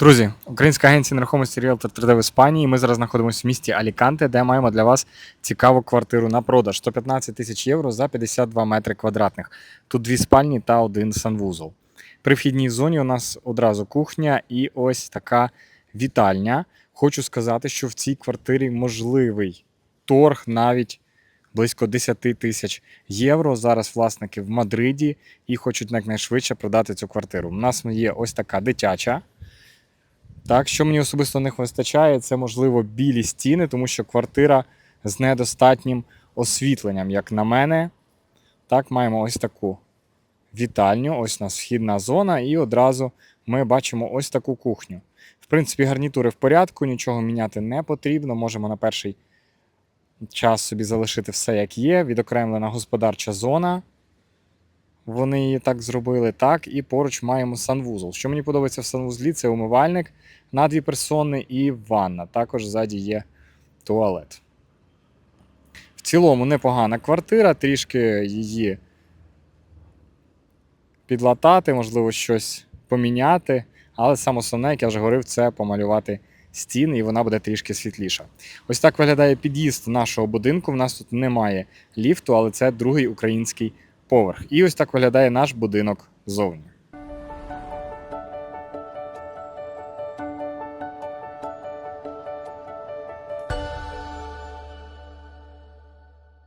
Друзі, українська агенція нерухомості Realtor 3D в Іспанії. Ми зараз знаходимося в місті Аліканте, де маємо для вас цікаву квартиру на продаж 115 тисяч євро за 52 метри квадратних. Тут дві спальні та один санвузол. При вхідній зоні у нас одразу кухня і ось така вітальня. Хочу сказати, що в цій квартирі можливий торг навіть близько 10 тисяч євро. Зараз власники в Мадриді і хочуть якнайшвидше продати цю квартиру. У нас є ось така дитяча. Так, що мені особисто не вистачає, це можливо білі стіни, тому що квартира з недостатнім освітленням, як на мене. Так, маємо ось таку вітальню, ось у нас вхідна зона, і одразу ми бачимо ось таку кухню. В принципі, гарнітури в порядку, нічого міняти не потрібно. Можемо на перший час собі залишити все як є. Відокремлена господарча зона. Вони її так зробили, так, і поруч маємо санвузол. Що мені подобається в санвузлі, це умивальник на дві персони і ванна. Також ззаді є туалет. В цілому непогана квартира, трішки її підлатати, можливо, щось поміняти. Але саме основне, як я вже говорив, це помалювати стіни, і вона буде трішки світліша. Ось так виглядає під'їзд нашого будинку. У нас тут немає ліфту, але це другий український поверх. І ось так виглядає наш будинок ззовні.